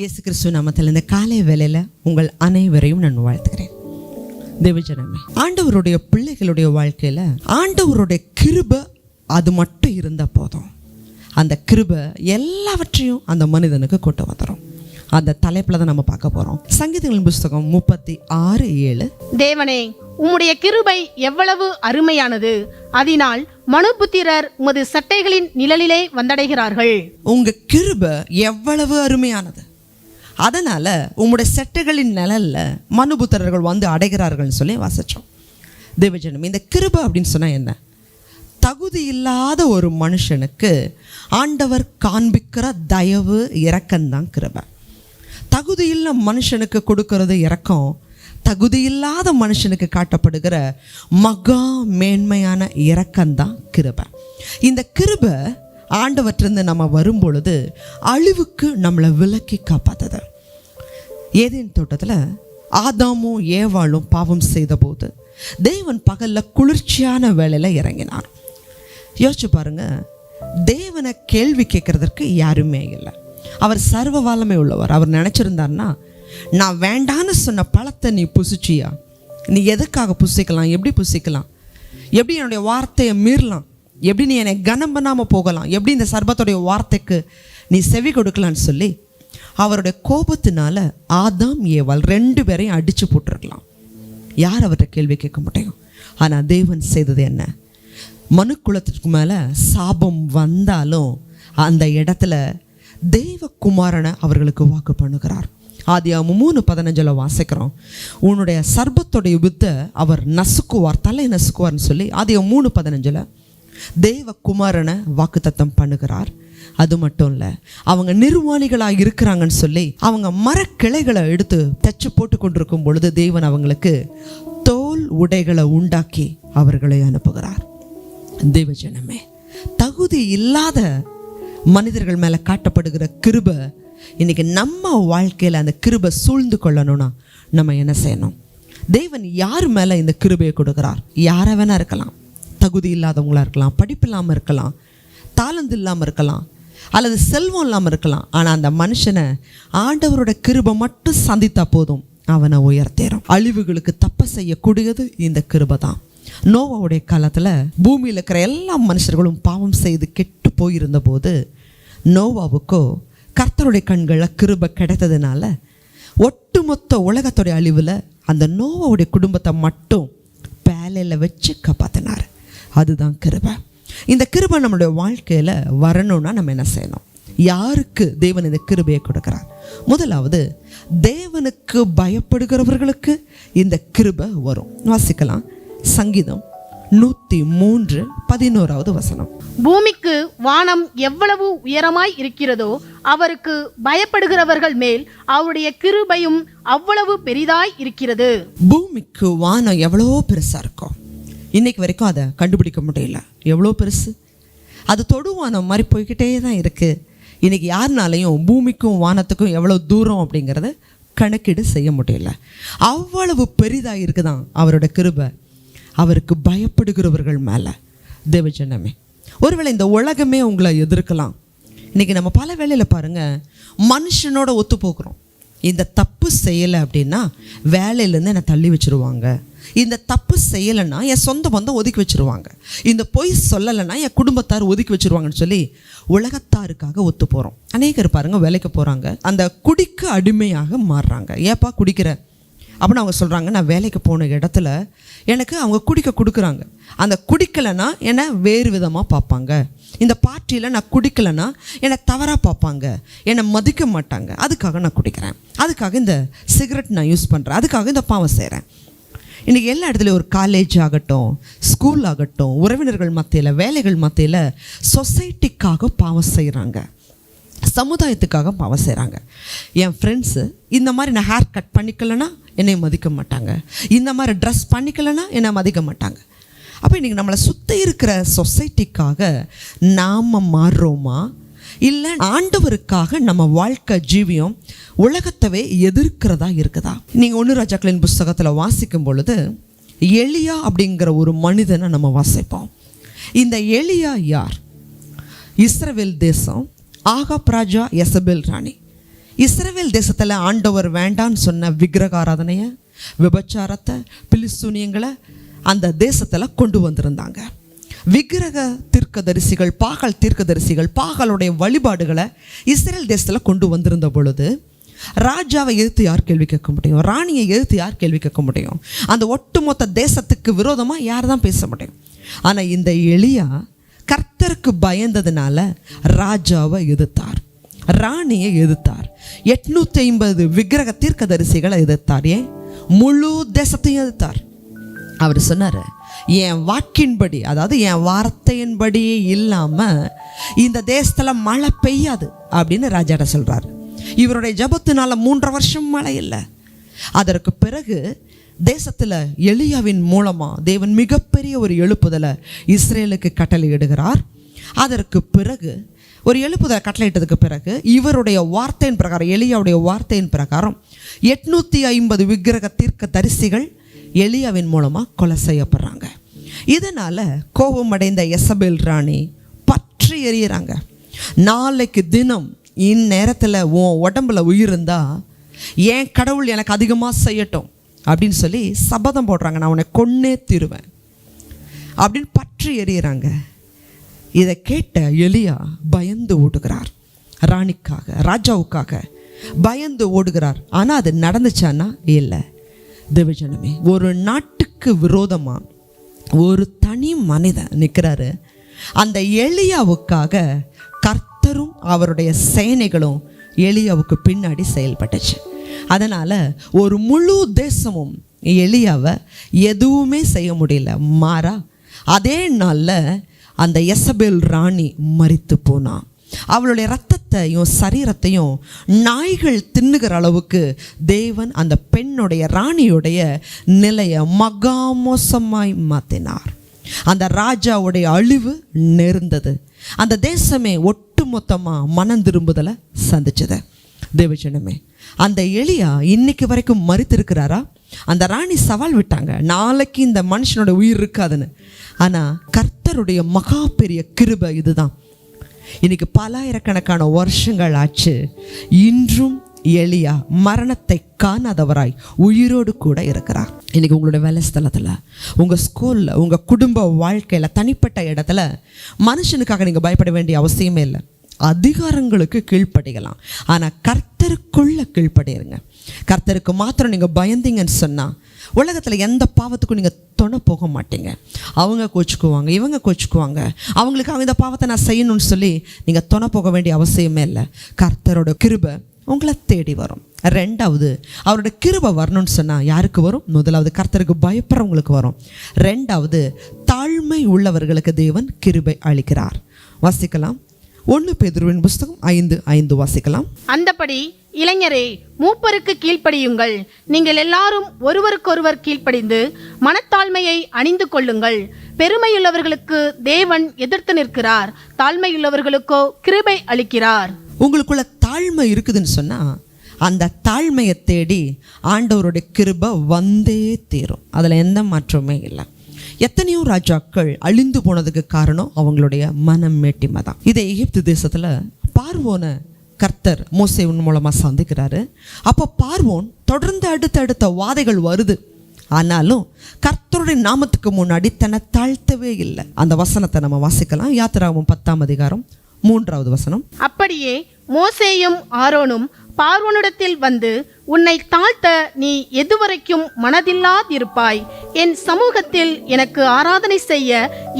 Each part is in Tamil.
இயேசு கிறிஸ்துவ நாமத்தில் இந்த காலை வேளையில் உங்கள் அனைவரையும் நான் வாழ்த்துகிறேன். தேவஜனமே. ஆண்டவருடைய பிள்ளைகளுடைய வாழ்க்கையில் ஆண்டவருடைய கிருபை அது மட்டும் இருந்தால் போதும். அந்த கிருபை எல்லாவற்றையும் அந்த மனிதனுக்கு கொண்டு வந்துடும் அந்த தலைப்பில் தான் நம்ம பார்க்க போகிறோம் சங்கீதங்களின் புஸ்தகம் முப்பத்தி ஆறு ஏழு. தேவனே உம்முடைய கிருபை எவ்வளவு அருமையானது. அதனால் மனுபுத்திரர் உமது சட்டைகளின் நிழலிலே வந்தடைகிறார்கள். உங்க கிருபை எவ்வளவு அருமையானது. அதனால் உம்முடைய செட்டைகளின் நிழலில் மனுபுத்திரர்கள் வந்து அடைகிறார்கள்னு சொல்லி வாசித்தோம் தேவஜனம் இந்த கிருப அப்படின்னு சொன்னால் என்ன? தகுதி இல்லாத ஒரு மனுஷனுக்கு ஆண்டவர் காண்பிக்கிற தயவு இறக்கம்தான் கிருப. தகுதியுள்ள மனுஷனுக்கு கொடுக்கறது இறக்கம் தகுதியில்லாத மனுஷனுக்கு காட்டப்படுகிற மகா மேன்மையான இறக்கம்தான் கிருப. இந்த கிருபை ஆண்டவற்றிருந்து நம்ம வரும் பொழுது அழிவுக்கு நம்மளை விலக்கி காப்பாத்துது. ஏதேன் தோட்டத்தில் ஆதாமும் ஏவாளும் பாவம் செய்தபோது தேவன் பகலில் குளிர்ச்சியான வேலையில் இறங்கினார். யோசிச்சு பாருங்க தேவனை கேள்வி கேட்கறதற்கு யாருமே இல்லை. அவர் சர்வ வல்லமை உள்ளவர். அவர் நினச்சிருந்தார்னா நான் வேண்டான்னு சொன்ன பழத்தை நீ புசிச்சியா? நீ எதுக்காக புசிக்கலாம்? எப்படி புசிக்கலாம்? எப்படி என்னுடைய வார்த்தையை மீறலாம்? எப்படி நீ என்னை கனம் பண்ணாமல் போகலாம்? எப்படி இந்த சர்பத்துடைய வார்த்தைக்கு நீ செவி கொடுக்கலான்னு சொல்லி அவருடைய கோபத்தினால ஆதாம் ஏவாள் ரெண்டு பேரையும் அடித்து போட்டிருக்கலாம். யார் அவர்கிட்ட கேள்வி கேட்க முடியும் ஆனால் தேவன் செய்தது என்ன? மனுக்குலத்திற்கு மேலே சாபம் வந்தாலும் அந்த இடத்துல தெய்வகுமாரனை அவர்களுக்கு வாக்கு பண்ணுகிறார். ஆதியாம மூணு பதினஞ்சில் வாசிக்கிறோம். உன்னுடைய சர்பத்துடைய வித்தை அவர் நசுக்குவார் தலை நசுக்குவார்னு சொல்லி ஆதியம் மூணு பதினஞ்சில் தேவகுமாரனை வாக்குத்தத்தம் பண்ணுகிறார். அது மட்டும் இல்லை அவங்க நிர்வாணிகளாக இருக்கிறாங்கன்னு சொல்லி அவங்க மரக்கிளைகளை எடுத்து தச்சு போட்டு கொண்டிருக்கும் பொழுது தேவன் அவங்களுக்கு தோல் உடைகளை உண்டாக்கி அவர்களை அனுப்புகிறார். தேவஜனமே தகுதி இல்லாத மனிதர்கள் மேலே காட்டப்படுகிற கிருபை இன்னைக்கு நம்ம வாழ்க்கையில் அந்த கிருபை சூழ்ந்து கொள்ளணும்னா நம்ம என்ன செய்யணும்? தேவன் யார் மேலே இந்த கிருபையை கொடுக்குறார்? யாரை வேணா இருக்கலாம். தகுதி இல்லாதவங்களா இருக்கலாம் படிப்பு இல்லாமல் இருக்கலாம். தாளந்து இல்லாமல் இருக்கலாம் அல்லது செல்வம் இல்லாமல் இருக்கலாம். ஆனால் அந்த மனுஷனை ஆண்டவரோட கிருபை மட்டும் சந்தித்தா போதும் அவனை உயர்த்தேறும். அழிவுகளுக்கு தப்ப செய்யக்கூடியது இந்த கிருபை தான் நோவாவுடைய காலத்தில் பூமியில் இருக்கிற எல்லா மனுஷர்களும் பாவம் செய்து கெட்டு போயிருந்த போது நோவாவுக்கோ கர்த்தருடைய கண்களில் கிருபை கிடைத்ததுனால ஒட்டுமொத்த உலகத்துடைய அழிவில் அந்த நோவாவுடைய குடும்பத்தை மட்டும் பேலையில் வச்சு காப்பாற்றினார் அதுதான் கிருபை. இந்த கிருபை நம்மளுடைய வாழ்க்கையில் வரணும்னா நம்ம என்ன செய்யணும்? யாருக்கு தேவன் இந்த கிருபையை கொடுக்கிறார்? முதலாவது தேவனுக்கு பயப்படுகிறவர்களுக்கு இந்த கிருபை வரும். வாசிக்கலாம். சங்கீதம் நூற்றி மூன்று பதினோராவது வசனம். பூமிக்கு வானம் எவ்வளவு உயரமாய் இருக்கிறதோ அவருக்கு பயப்படுகிறவர்கள் மேல் அவருடைய கிருபையும் அவ்வளவு பெரிதாய் இருக்கிறது. பூமிக்கு வானம் எவ்வளோ பெருசாக இருக்கும் இன்றைக்கு வரைக்கும் அதை கண்டுபிடிக்க முடியல. எவ்வளோ பெருசு? அது தொடுவானம் மாதிரி போய்கிட்டே தான் இருக்குது இன்றைக்கி யாருனாலையும் பூமிக்கும் வானத்துக்கும் எவ்வளோ தூரம் அப்படிங்கிறத கணக்கீடு செய்ய முடியல. அவ்வளவு பெரிதாக இருக்குதான் அவரோட கிருபை. அவருக்கு பயப்படுகிறவர்கள் மேலே தேவஜனமே ஒருவேளை இந்த உலகமே உங்களை எதிர்க்கலாம். இன்றைக்கி நம்ம பல வேலையில் பாருங்கள் மனுஷனோட ஒத்து போக்குறோம் இந்த தப்பு செய்யலை அப்படின்னா வேலையிலேருந்து என்னை தள்ளி வச்சிருவாங்க. இந்த தப்பு செய்யலைன்னா என் சொந்த பந்தம் ஒதுக்கி வச்சிருவாங்க. இந்த பொய் சொல்லலைன்னா என் குடும்பத்தார் ஒதுக்கி வச்சிருவாங்கன்னு சொல்லி உலகத்தாருக்காக ஒத்து போகிறோம் அநேகர் பாருங்கள் வேலைக்கு போகிறாங்க அந்த குடிக்கு அடிமையாக மாறுறாங்க. ஏப்பா குடிக்கிற? அப்படின்னு அவங்க சொல்கிறாங்க நான் வேலைக்கு போன இடத்துல எனக்கு அவங்க குடிக்க கொடுக்குறாங்க. அந்த குடிக்கலைன்னா என்னை வேறு விதமாக பார்ப்பாங்க. இந்த பார்ட்டியில் நான் குடிக்கலைன்னா என்னை தவறாக பார்ப்பாங்க. என்னை மதிக்க மாட்டாங்க. அதுக்காக நான் குடிக்கிறேன். அதுக்காக இந்த சிகரெட் நான் யூஸ் பண்ணுறேன் அதுக்காக இந்த பாவம் செய்கிறேன் இன்றைக்கி எல்லா இடத்துலையும் ஒரு காலேஜ் ஆகட்டும் ஸ்கூல் ஆகட்டும் உறவினர்கள் மத்தியில் வேலைகள் மத்தியில் சொசைட்டிக்காக பாவம் செய்கிறாங்க சமுதாயத்துக்காக பாவம் செய்கிறாங்க என் ஃப்ரெண்ட்ஸு இந்த மாதிரி நான் ஹேர் கட் பண்ணிக்கலைன்னா என்னை மதிக்க மாட்டாங்க. இந்த மாதிரி ட்ரெஸ் பண்ணிக்கலன்னா என்னை மதிக்க மாட்டாங்க. அப்போ இன்றைக்கி நம்மளை சுற்றி இருக்கிற சொசைட்டிக்காக நாம் மாறுறோமா? இல்லை ஆண்டவருக்காக நம்ம வாழ்க்கை ஜீவியம் உலகத்தவே எதிர்க்கிறதா இருக்குதா? நீங்கள் ஒன்று ராஜாக்களின் புஸ்தகத்தில் வாசிக்கும் பொழுது எளியா அப்படிங்கிற ஒரு மனிதனை நம்ம வாசிப்போம். இந்த எளியா யார்? இஸ்ரவேல் தேசம் ஆகாப் ராஜா எசபேல் ராணி. இஸ்ரவேல் தேசத்தில் ஆண்டவர் வேண்டான்னு சொன்ன விக்கிரகாராதனையை விபச்சாரத்தை பிலிசூனியங்களை அந்த தேசத்தில் கொண்டு வந்திருந்தாங்க. விக்கிரக தீர்க்கதரிசிகள் பாகல் தீர்க்கதரிசிகள் பாகலுடைய வழிபாடுகளை இஸ்ரேல் தேசத்தில் கொண்டு வந்திருந்த பொழுது ராஜாவை எதிர்த்து யார் கேள்வி கேட்க முடியும்? ராணியை எதிர்த்து யார் கேள்வி கேட்க முடியும்? அந்த ஒட்டுமொத்த தேசத்துக்கு விரோதமாக யார் தான் பேச முடியும்? ஆனால் இந்த எளியா கர்த்தருக்கு பயந்ததுனால ராஜாவை எதிர்த்தார். ராணியை எதிர்த்தார். எட்நூற்றி ஐம்பது விக்கிரக தீர்க்கதரிசிகளை எதிர்த்தார். ஏன்? முழு தேசத்தையும் எதிர்த்தார். அவர் சொன்னார் என் வாக்கின்படி அதாவது என் வார்த்தையின்படியே இல்லாமல் இந்த தேசத்தில் மழை பெய்யாது அப்படின்னு ராஜாட சொல்கிறார் இவருடைய ஜபத்தினால மூன்றரை வருஷம் மழை இல்லை. அதற்கு பிறகு தேசத்தில் எளியாவின் மூலமாக தேவன் மிகப்பெரிய ஒரு எழுப்புதலை இஸ்ரேலுக்கு கட்டளையிடுகிறார் அதற்கு பிறகு ஒரு எழுப்புதலை கட்டளையிட்டதுக்கு பிறகு இவருடைய வார்த்தையின் பிரகாரம் எளியாவுடைய வார்த்தையின் பிரகாரம் எட்நூற்றி ஐம்பது விக்கிரக தீர்க்க தரிசிகள் எலியாவின் மூலமாக கொலை செய்யப்படுறாங்க. இதனால் கோபமடைந்த எசபேல் ராணி பற்றி எறிகிறாங்க நாளைக்கு தினம் இந்நேரத்தில் உன் உடம்புல உயிர் ஏன் கடவுள் எனக்கு அதிகமாக செய்யட்டும் அப்படின்னு சொல்லி சபதம் போடுறாங்க. நான் உன்னை கொன்னே தீருவேன் அப்படின்னு பற்றி எறிகிறாங்க இதை கேட்ட எலியா பயந்து ஓடுகிறார். ராணிக்காக ராஜாவுக்காக பயந்து ஓடுகிறார். ஆனால் அது நடந்துச்சான்னா இல்லை. தேவஜனமே ஒரு நாட்டுக்கு விரோதமாக ஒரு தனி மனிதன் நிற்கிறாரு. அந்த எளியாவுக்காக கர்த்தரும் அவருடைய சேனைகளும் எளியாவுக்கு பின்னாடி செயல்பட்டுச்சு. அதனால் ஒரு முழு தேசமும் எளியாவை எதுவுமே செய்ய முடியல. மாறா அதே நாளில் அந்த எசபேல் ராணி மறித்து போனான். அவளுடைய ரத்தத்தையும் சரீரத்தையும் நாய்கள் தின்னுகிற அளவுக்கு தேவன் அந்த பெண்ணுடைய ராணியுடைய நிலையை மகா மோசமாய் மாற்றினார் அந்த ராஜாவுடைய அழிவு நெருந்தது. அந்த தேசமே ஒட்டுமொத்தமாக மனம் திரும்புதலை சந்திச்சது. தேவஜனமே அந்த எலியா இன்னைக்கு வரைக்கும் மறித்திருக்கிறாரா அந்த ராணி சவால் விட்டாங்க. நாளைக்கு இந்த மனுஷனோட உயிர் இருக்காதுன்னு. ஆனால் கர்த்தருடைய மகா பெரிய கிருபை இதுதான். இன்னைக்கு பலாயிரக்கணக்கான வருஷங்கள் ஆச்சு இன்றும் எளியா மரணத்தை காணாதவராய் உயிரோடு கூட இருக்கிறார். இன்னைக்கு உங்களுடைய வேலை ஸ்தலத்தில் உங்கள் ஸ்கூலில் உங்கள் குடும்ப வாழ்க்கையில் தனிப்பட்ட இடத்துல மனுஷனுக்காக நீங்கள் பயப்பட வேண்டிய அவசியமே இல்லை. அதிகாரங்களுக்கு கீழ்ப்படையலாம். ஆனால் கர்த்தருக்குள்ள கீழ்ப்படையிருங்க கர்த்தருக்கு மாத்திரம் நீங்கள் பயந்தீங்கன்னு சொன்னால் உலகத்தில் எந்த பாவத்துக்கும் நீங்கள் துணை போக மாட்டீங்க. அவங்க கோச்சுக்குவாங்க இவங்க கோச்சுக்குவாங்க. அவங்களுக்காக இந்த பாவத்தை நான் செய்யணும்னு சொல்லி நீங்கள் துணை போக வேண்டிய அவசியமே இல்லை. கர்த்தரோட கிருபை உங்களை தேடி வரும். ரெண்டாவது அவரோட கிருபை வரணும்னு சொன்னால் யாருக்கு வரும்? முதலாவது கர்த்தருக்கு பயப்படுறவங்களுக்கு வரும். ரெண்டாவது தாழ்மை உள்ளவர்களுக்கு தேவன் கிருபை அளிக்கிறார். வாசிக்கலாம். ஒன்று பேதுருவின் புஸ்தகம் ஐந்து ஐந்து வாசிக்கலாம். அந்தபடி இளைஞரே மூப்பருக்கு கீழ்ப்படியுங்கள். நீங்கள் எல்லாரும் ஒருவருக்கொருவர் கீழ்ப்படிந்து மனத்தாழ்மையை அணிந்து கொள்ளுங்கள். பெருமையுள்ளவர்களுக்கு தேவன் எதிர்த்து நிற்கிறார். தாழ்மையுள்ளவர்களுக்கோ கிருபை அளிக்கிறார். உங்களுக்குள்ள தாழ்மை இருக்குதுன்னு சொன்னால் அந்த தாழ்மையை தேடி ஆண்டவருடைய கிருபை வந்தே தீரும். அதில் எந்த மாற்றமே இல்லை. எத்தனையோ ராஜாக்கள் அழிந்து போனதுக்கு காரணம் அவங்களுடைய மனம் மேட்டிமை தான். இதை எகிப்து தேசத்தில் பார்வோனை கர்த்தர் மோசேவன் மூலமாக சந்திக்கிறாரு. அப்போ பார்வோன் தொடர்ந்து அடுத்தடுத்த வாதைகள் வருது. ஆனாலும் கர்த்தருடைய நாமத்துக்கு முன்னாடி தன்னை தாழ்த்தவே இல்லை. அந்த வசனத்தை நம்ம வாசிக்கலாம். யாத்திராவும் பத்தாம் அதிகாரம் மூன்றாவது வசனம். அப்படியே மோசேயும் ஆரோனும் பார்வனிடத்தில் வந்து உன்னை தாழ்த்த நீ எதுவரைக்கும் மனதில்லாதிருப்பாய். என் சமூகத்தில் எனக்கு ஆராதனை செய்ய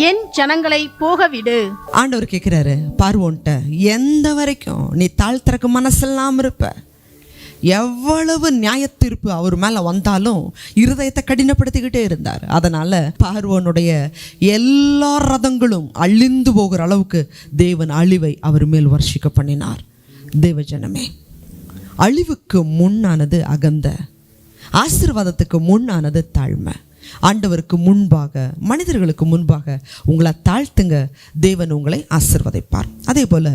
என் ஜனங்களை போகவிடு. ஆண்டவர் கேட்குறாரு பார்வோன்ட்ட எந்த வரைக்கும் நீ தாழ்த்துறக்கு மனசெல்லாம் இருப்ப? எவ்வளவு நியாயத்தீர்ப்பு அவர் மேலே வந்தாலும் இருதயத்தை கடினப்படுத்திக்கிட்டே இருந்தார். அதனால் பார்வோனுடைய எல்லா ரதங்களும் அழிந்து போகிற அளவுக்கு தேவன் அழிவை அவர் மேல் வர்ஷிக்க பண்ணினார். தேவஜனமே அழிவுக்கு முன்னானது அகந்த ஆசீர்வாதத்துக்கு முன்னானது தாழ்மை. ஆண்டவருக்கு முன்பாக மனிதர்களுக்கு முன்பாக உங்களை தாழ்த்துங்க. தேவன் உங்களை ஆசிர்வதிப்பார். அதே போல்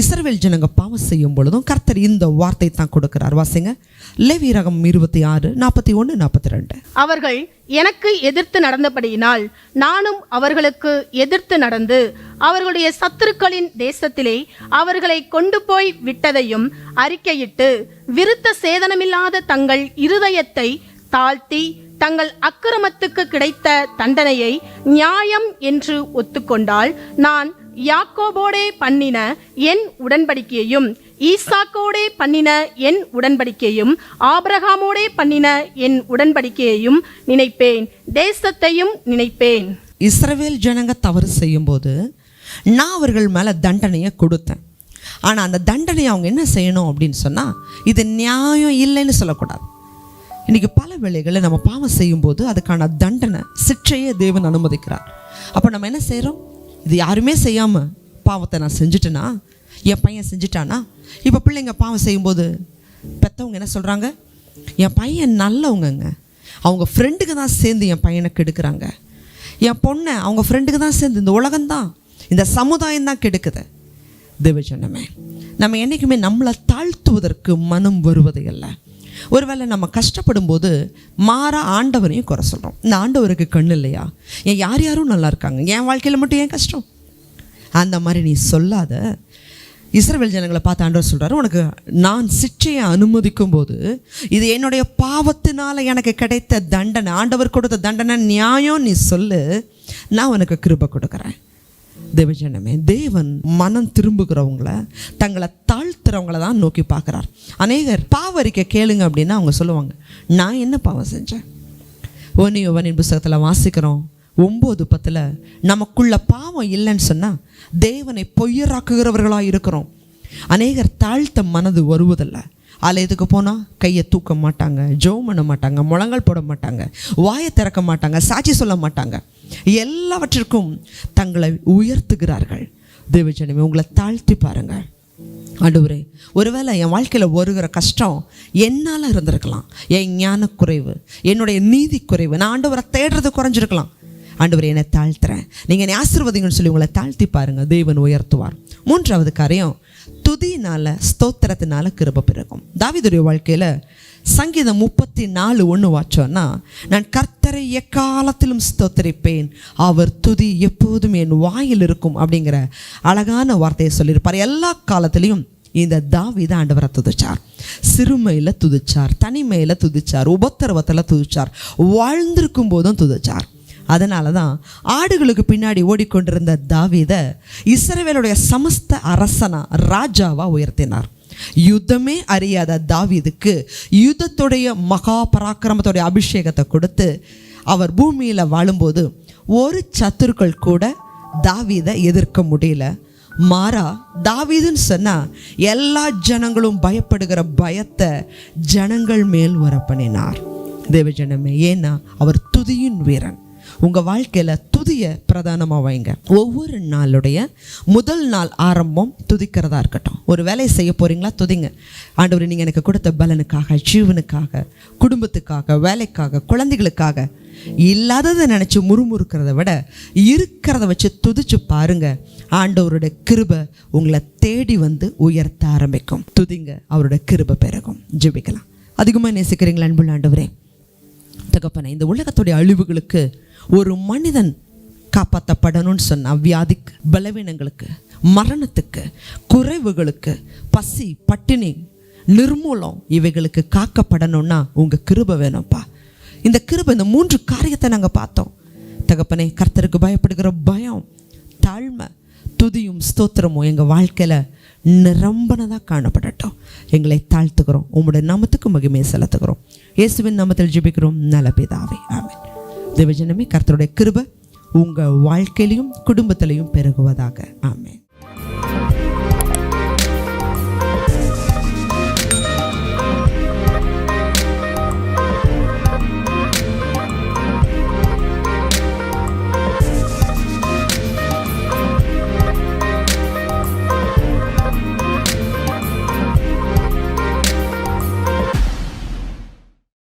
இஸ்ரவேல் ஜனங்க பாவம் செய்யும் பொழுதும் கர்த்தர் இந்த வார்த்தை தான் கொடுக்கிறார். வாசிங்க. லேவி ரகம் இருபத்தி ஆறு நாற்பத்தி ஒன்று நாற்பத்தி ரெண்டு. அவர்கள் எனக்கு எதிர்த்து நடந்தபடியினால் நானும் அவர்களுக்கு எதிர்த்து நடந்து அவர்களுடைய சத்துருக்களின் தேசத்திலே அவர்களை கொண்டு போய் விட்டதையும் அறிக்கையிட்டு விருத்த சேதனமில்லாத தங்கள் இருதயத்தை தாழ்த்தி தங்கள் அக்கிரமத்துக்கு கிடைத்த தண்டனையை நியாயம் என்று ஒத்துக்கொண்டால் நான் யாக்கோபோடே பண்ணின என் உடன்படிக்கையையும் ஈசாக்கோடே பண்ணின என் உடன்படிக்கையும் ஆபிரகாமோடே பண்ணின என் உடன்படிக்கையையும் நினைப்பேன். தேசத்தையும் நினைப்பேன். இஸ்ரவேல் ஜனங்க தவறு செய்யும்போது நான் அவர்கள் மேலே தண்டனையை கொடுத்தேன். ஆனால் அந்த தண்டனையை அவங்க என்ன செய்யணும் அப்படின்னு சொன்னால் இது நியாயம் இல்லைன்னு சொல்லக்கூடாது. இன்றைக்கி பல வேளைகளில் நம்ம பாவம் செய்யும்போது அதுக்கான தண்டனை சிற்றையே தேவன் அனுமதிக்கிறார். அப்போ நம்ம என்ன செய்கிறோம் இது யாருமே செய்யாமல் பாவத்தை நான் செஞ்சுட்டேன்னா என் பையன் செஞ்சுட்டானா? இப்போ பிள்ளைங்க பாவம் செய்யும்போது பெற்றவங்க என்ன சொல்கிறாங்க என் பையன் நல்லவங்கங்க. அவங்க ஃப்ரெண்டுக்கு தான் சேர்ந்து என் பையனை கெடுக்குறாங்க. என் பொண்ணை அவங்க ஃப்ரெண்டுக்கு தான் சேர்ந்து இந்த உலகம்தான் இந்த சமுதாயம் தான் கெடுக்குது. தேவஜனமே நம்ம என்றைக்குமே நம்மளை தாழ்த்துவதற்கு மனம் வருவது இல்லை. ஒருவேளை நம்ம கஷ்டப்படும் போது மாறா ஆண்டவரையும் குறை சொல்கிறோம் இந்த ஆண்டவருக்கு கண்ணு இல்லையா? ஏன் யார் யாரும் நல்லா இருக்காங்க? என் வாழ்க்கையில் மட்டும் ஏன் கஷ்டம்? அந்த மாதிரி நீ சொல்லாத. இஸ்ரவேல் ஜனங்களை பார்த்து ஆண்டவர் சொல்கிறாரு உனக்கு நான் சிற்றையை அனுமதிக்கும் போது இது என்னுடைய பாவத்தினால் எனக்கு கிடைத்த தண்டனை ஆண்டவர் கொடுத்த தண்டனை நியாயம் நீ சொல்லு. நான் உனக்கு கிருபை கொடுக்குறேன். தேவஜனமே தேவன் மனம் திரும்புகிறவங்கள தங்களை தாழ்த்துறவங்கள தான் நோக்கி பார்க்குறார். அநேகர் பாவரிக்க கேளுங்க அப்படின்னா அவங்க சொல்லுவாங்க நான் என்ன பாவம் செஞ்சேன்? ஒன்னியவனின் புஸ்தகத்தில் வாசிக்கிறோம் ஒம்பது பத்தில் நமக்குள்ள பாவம் இல்லைன்னு சொன்னால் தேவனை பொய்யராக்குகிறவர்களாக இருக்கிறோம். அநேகர் தாழ்த்த மனது வருவதில்லை. ஆலயத்துக்கு போனால் கையை தூக்க மாட்டாங்க ஜோம் பண்ண மாட்டாங்க முழங்கால் போட மாட்டாங்க வாயை திறக்க மாட்டாங்க சாட்சி சொல்ல மாட்டாங்க. எல்லாவற்றிற்கும் தங்களை உயர்த்துகிறார்கள். தேவஜனமே உங்களை தாழ்த்தி பாருங்கள். அடுவரே ஒருவேளை என் வாழ்க்கையில் வருகிற கஷ்டம் என்னால் இருந்திருக்கலாம். என் ஞான குறைவு என்னுடைய நீதி குறைவு நான் ஆண்டவரை தேடுறது குறைஞ்சிருக்கலாம். ஆண்டவரை என்னை தாழ்த்துறேன். நீங்கள் என்னை ஆசிர்வதிங்கன்னு சொல்லி உங்களை தாழ்த்தி பாருங்கள் தேவன் உயர்த்துவார். மூன்றாவது காரியம் துதினால ஸ்தோத்திரத்தினால கிருப பிறகும் தாவிதுடைய வாழ்க்கையில் சங்கீதம் முப்பத்தி நாலு ஒன்று வாச்சோன்னா நான் கர்த்தரை எக்காலத்திலும் ஸ்தோத்தரிப்பேன். அவர் துதி எப்போதும் என் வாயில் இருக்கும் அப்படிங்கிற அழகான வார்த்தையை சொல்லியிருப்பார். எல்லா காலத்திலையும் இந்த தாவீத ஆண்டவரை துதிச்சார். சிறுமையில் துதிச்சார் தனிமையில் துதிச்சார் உபத்திரவத்தில் துதிச்சார் வாழ்ந்திருக்கும் போதும் துதிச்சார். அதனால தான் ஆடுகளுக்கு பின்னாடி ஓடிக்கொண்டிருந்த தாவீத இஸ்ரவேலுடைய சமஸ்த அரசனா ராஜாவாக உயர்த்தினார். யுத்தமே அறியாத தாவீதுக்கு யுத்தத்துடைய மகா பராக்கிரமத்துடைய அபிஷேகத்தை கொடுத்து அவர் பூமியில் வாழும்போது ஒரு சத்துருக்கள் கூட தாவிதை எதிர்க்க முடியல. மாறா தாவீதுன்னு சொன்னா எல்லா ஜனங்களும் பயப்படுகிற பயத்தை ஜனங்கள் மேல் வர பண்ணினார் தேவஜனமே ஏன்னா அவர் துதியின் வீரன். உங்கள் வாழ்க்கையில் துதியை பிரதானமாக வைங்க. ஒவ்வொரு நாளுடைய முதல் நாள் ஆரம்பம் துதிக்கிறதா இருக்கட்டும். ஒரு வேலையை செய்ய போகிறீங்களா துதிங்க. ஆண்டவர் நீங்கள் எனக்கு கொடுத்த பலனுக்காக ஜீவனுக்காக குடும்பத்துக்காக வேலைக்காக குழந்தைகளுக்காக இல்லாததை நினச்சி முறுமுறுக்கிறத விட இருக்கிறத வச்சு துதிச்சு பாருங்க. ஆண்டவருடைய கிருபை உங்களை தேடி வந்து உயர்த்த ஆரம்பிக்கும். துதிங்க. அவருடைய கிருபை பிறகும் ஜெபிக்கலாம். அதிகமாக நேசிக்கிறீங்களா அன்புள்ள ஆண்டவரே? தகப்பனை இந்த உலகத்துடைய அழிவுகளுக்கு ஒரு மனிதன் காப்பாற்றப்படணும்னு சொன்ன வியாதிக்கு பலவீனங்களுக்கு மரணத்துக்கு குறைவுகளுக்கு பசி பட்டினி நிர்மூலம் இவைகளுக்கு காக்கப்படணும்னா உங்கள் கிருபை வேணும்ப்பா. இந்த கிருபை இந்த மூன்று காரியத்தை நாங்கள் பார்த்தோம். தகப்பனே கர்த்தருக்கு பயப்படுகிற பயம் தாழ்மை துதியும் ஸ்தோத்திரமும் எங்கள் வாழ்க்கையில் நிரம்பனதாக காணப்படட்டும். எங்களை தாழ்த்துக்கிறோம் உங்களுடைய நாமத்துக்கு மகிமையை செலுத்துகிறோம். இயேசுவின் நாமத்தில் ஜெபிக்கிறோம். நல்ல பிதாவே. ஆமென். தேவஜனமே கர்த்தருடைய கிருபை உங்கள் வாழ்க்கையிலையும் குடும்பத்திலையும் பெருகுவதாக. ஆமேன்.